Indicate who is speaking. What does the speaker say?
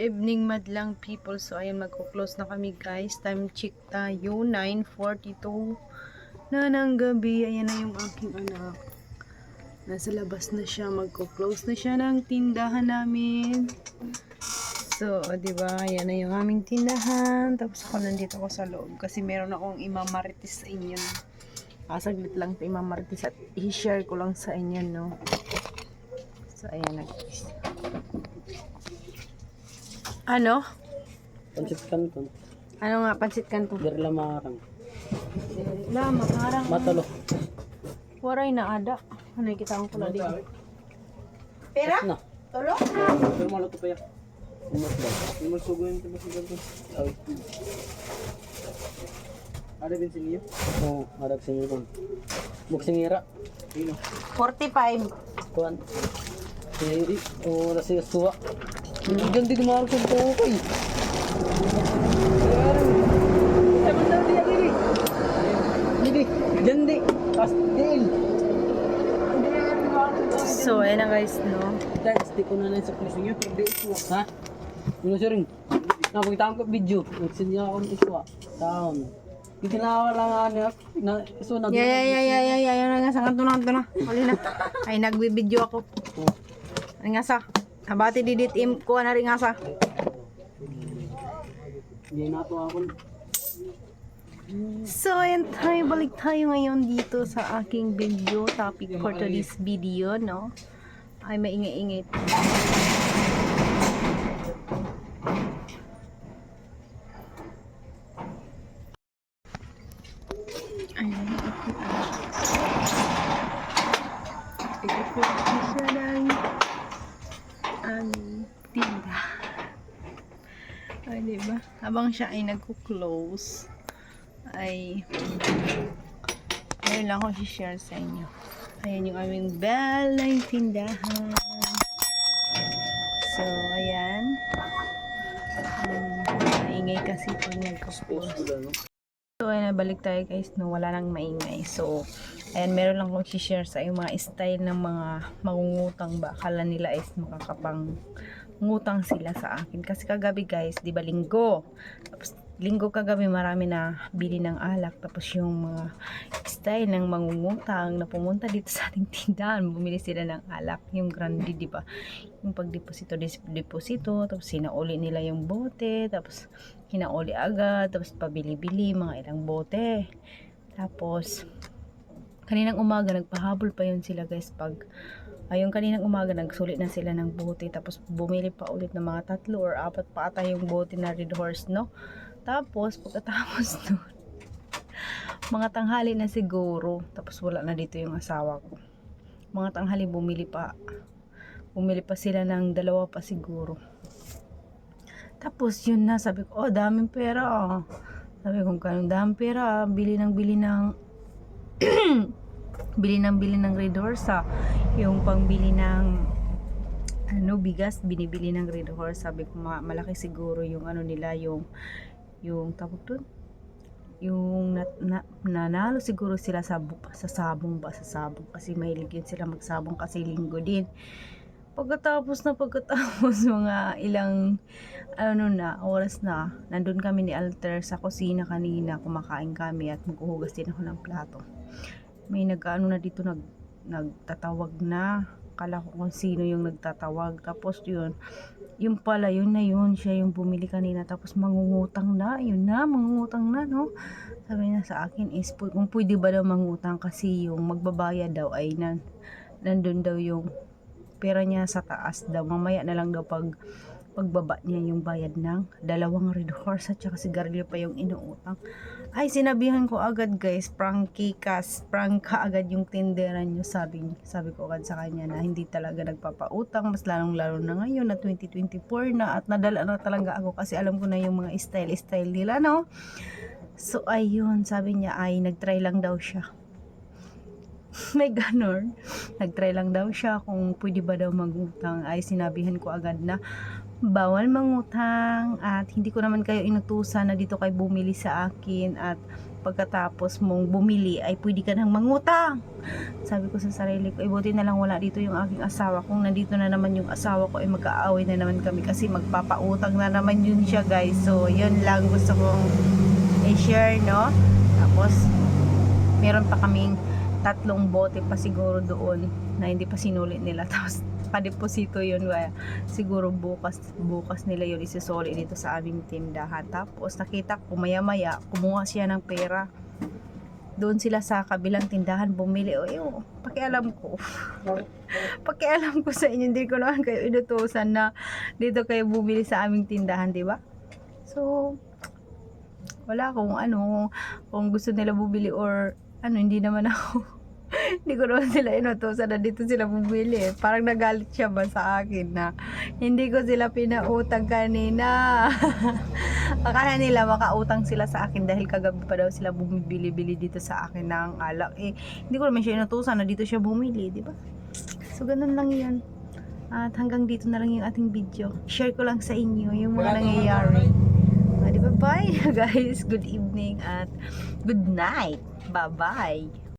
Speaker 1: evening madlang people. So, ayun, magko-close na kami guys. Time check tayo. 9.42 na ng gabi. Ayan na yung aking anak. Nasa labas na siya. Magko-close na siya ng tindahan namin. So, di ba? Ayan na yung aming tindahan. Tapos ako nandito ako sa loob. Kasi meron akong imamarites sa inyo. Ah, saglit lang ito imamarites at i-share ko lang sa inyo, no? So, ayan na guys. Ano?
Speaker 2: Pansit kanton.
Speaker 1: Ano nga, pansit kanto?
Speaker 2: Dirla maharang.
Speaker 1: La, makarang.
Speaker 2: Matalo.
Speaker 1: Waray na ada. Ano kita ang pula dito?
Speaker 2: Pera? Na.
Speaker 1: Tolo?
Speaker 2: Pero maluto pa yan. Umas ba? Umas sugo yung tiba sa kanton. Awit. Ada din singiyo? Oo, ada singiyo kon. Buksingira. Sino?
Speaker 1: 45.
Speaker 2: Kuan. Hindi. Oo, nasi suwa. Hindi gandi gumarap sa tukay. Ewan daw diya dili. Dili. Gandi. Pastil.
Speaker 1: So, ayan na guys, no?
Speaker 2: Guys, di ko na lang sa puso niyo, pero di iswa. Ha? Yun siya rin. Napagkitaan ko video. Nagsinya ako ng iswa. Taon. Hindi na ako lang ano. Na, so, nag-
Speaker 1: Yeah, yeah, yeah, yeah, yeah, yeah, yeah, nga sa kanto na, kanto na. Huli na. Ay, nagbibideo ako. Ay nga sa. Habati didit im ko na rin nga sa.
Speaker 2: Ito.
Speaker 1: So, ayan tayo. Balik tayo ngayon dito sa aking video. Topic for today's video, no? Ay, maingay-ingay. Ayun, na. Ikot na siya ng aming tinda. Ay, diba? Habang siya ay nagko-close, ay meron lang akong share sa inyo. Ayan yung aming bell ng tindahan. So, ayan. Um, maingay kasi pag nagko-close. So, ayan, balik tayo guys, no, wala nang maingay. So, ayan, meron lang akong share sa yung mga style ng mga mangungutang ba. Akala nila is makakapang ngutang sila sa akin. Kasi kagabi guys, di ba linggo? Tapos, linggo kagabi marami na bili ng alak. Tapos yung mga style ng mangungutang na pumunta dito sa ating tindahan, bumili sila ng alak. Yung grande, di ba? Yung pagdeposito, deposito, tapos sinauli nila yung bote, tapos hinauli agad, tapos pabili-bili, mga ilang bote. Tapos, kaninang umaga, nagpahabol pa yun sila guys pag ayun kaninang umaga nagsulit na sila ng bote tapos bumili pa ulit ng mga tatlo or apat pa ata yung bote na red horse no tapos pagkatapos nun mga tanghali na siguro tapos wala na dito yung asawa ko mga tanghali bumili pa bumili pa sila ng dalawa pa siguro tapos yun na sabi ko oh daming pera ah. sabi ko ganun daming pera ah. bili ng bili ng bili ng bili ng red horse ah. yung pangbili ng ano bigas binibili ng red horse sabi ko ma- malaki siguro yung ano nila yung yung tawag dun? Yung na, na, nanalo siguro sila sa, sa sabong ba sa sabong. Kasi mahilig yun sila magsabong kasi linggo din. Pagkatapos na pagkatapos mga ilang ano na oras na nandun kami ni Alter sa kusina kanina. Kumakain kami at maghuhugas din ako ng plato may nag-ano na dito nag nagtatawag na. Kala ko kung sino yung nagtatawag. Tapos yun yung pala yun na yun. Siya yung bumili kanina. Tapos mangungutang na. Yun na mangungutang na no? Sabi niya sa akin is kung pwede ba daw mangutang kasi yung magbabayad daw ay nan, nandun daw yung pera niya sa taas daw. Mamaya na lang daw pag pagbaba niya yung bayad ng dalawang red horse at saka sigarilyo pa yung inuutang. Ay sinabihan ko agad guys pranky kas prank ka agad yung tinderan nyo sabi, sabi ko agad sa kanya na hindi talaga nagpapautang mas lalong lalo na ngayon na 2024 na at nadala na talaga ako kasi alam ko na yung mga style style nila no? So ayun sabi niya ay nagtry lang daw siya. May ganon nagtry lang daw siya kung pwede ba daw magutang. Ay sinabihan ko agad na bawal mangutang at hindi ko naman kayo inutusan na dito kayo bumili sa akin at pagkatapos mong bumili ay pwede ka nang mangutang. Sabi ko sa sarili ko, eh buti na lang wala dito yung aking asawa. Kung nandito na naman yung asawa ko, ay mag-aaway na naman kami kasi magpapautang na naman yun siya guys. So, yun lang gusto kong i-share, no? Tapos, meron pa kaming tatlong bote pa siguro doon na hindi pa sinulit nila. Tapos, padeposito yun kaya siguro bukas bukas nila yun isisoli dito sa aming tindahan. Tapos nakita ko maya maya kumuha siya ng pera. Doon sila sa kabilang tindahan bumili. O ew, pakialam ko. Pakialam ko sa inyo hindi ko naman kayo inutusan na dito kayo bumili sa aming tindahan di ba? So wala kung ano kung gusto nila bumili or ano hindi naman ako hindi ko naman sila inutusan na dito sila bumili. Parang nagalit siya ba sa akin na hindi ko sila pinautang kanina. Akala nila makautang sila sa akin dahil kagabi pa daw sila bumibili-bili dito sa akin ng alak. Eh, hindi ko naman siya inutusan na dito siya bumili, di ba? So, ganun lang yun. At hanggang dito na lang yung ating video. Share ko lang sa inyo yung mga nangyayari. Bye guys. Good evening at good night. Bye-bye.